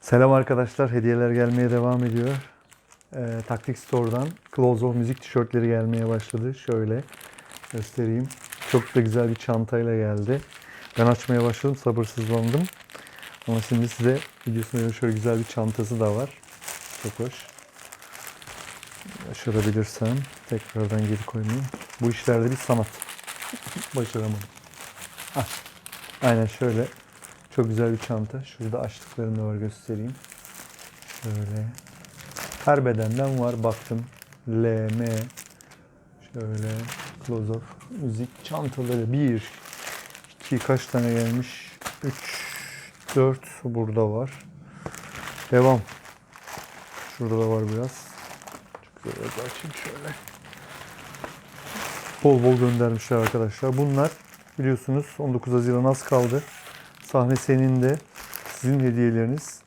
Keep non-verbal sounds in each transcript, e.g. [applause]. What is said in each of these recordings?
Selam arkadaşlar. Hediyeler gelmeye devam ediyor. Ee, Taktik Store'dan Close of Müzik tişörtleri gelmeye başladı. Şöyle göstereyim. Çok da güzel bir çantayla geldi. Ben açmaya başladım. Sabırsızlandım. Ama şimdi size videosuna göre şöyle güzel bir çantası da var. Çok hoş. Başarabilirsem tekrardan geri koymayayım. Bu işlerde bir sanat. Başaramadım. Ah, aynen şöyle çok güzel bir çanta. Şurada açtıklarını var göstereyim. Şöyle. Her bedenden var baktım. L, M. Şöyle. Close of. Müzik çantaları. Bir. iki kaç tane gelmiş? Üç. Dört. Burada var. Devam. Şurada da var biraz. Çok güzel açayım şöyle. Bol bol göndermişler arkadaşlar. Bunlar biliyorsunuz 19 Haziran az kaldı. Sahne senin de sizin hediyeleriniz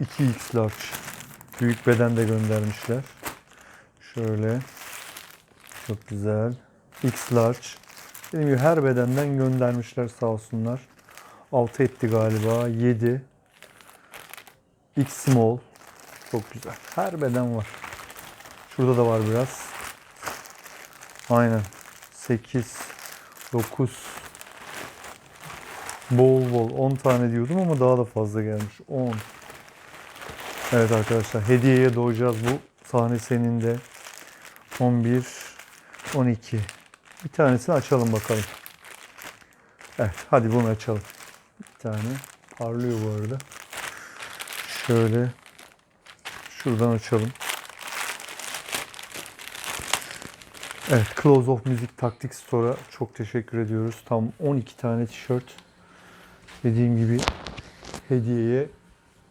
2x large. Büyük beden de göndermişler. Şöyle. Çok güzel. X large. Dediğim gibi her bedenden göndermişler sağ olsunlar. 6 etti galiba. 7. X small. Çok güzel. Her beden var. Şurada da var biraz. Aynen. 8, 9, Bol bol 10 tane diyordum ama daha da fazla gelmiş. 10. Evet arkadaşlar hediyeye doğacağız bu sahne senin de. 11 12. Bir tanesini açalım bakalım. Evet hadi bunu açalım. Bir tane parlıyor bu arada. Şöyle şuradan açalım. Evet Close of Music Taktik Store'a çok teşekkür ediyoruz. Tam 12 tane tişört Dediğim gibi hediyeye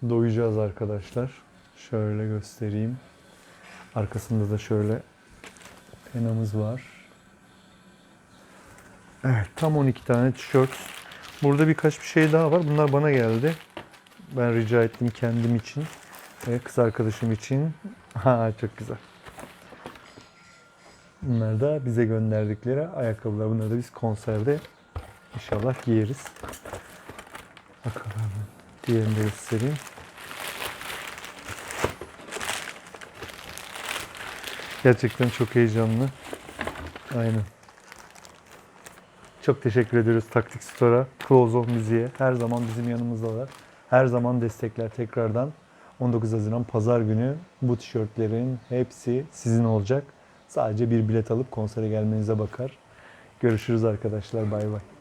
doyacağız arkadaşlar. Şöyle göstereyim. Arkasında da şöyle penamız var. Evet tam 12 tane tişört. Burada birkaç bir şey daha var. Bunlar bana geldi. Ben rica ettim kendim için ve kız arkadaşım için. [laughs] Ha çok güzel. Bunlar da bize gönderdikleri ayakkabılar. Bunları da biz konserde inşallah giyeriz. Bakalım. Diğerini de göstereyim. Gerçekten çok heyecanlı. Aynen. Çok teşekkür ediyoruz Taktik Store'a, Close of Müziğe. Her zaman bizim yanımızdalar. Her zaman destekler tekrardan. 19 Haziran Pazar günü bu tişörtlerin hepsi sizin olacak. Sadece bir bilet alıp konsere gelmenize bakar. Görüşürüz arkadaşlar. Bay bay.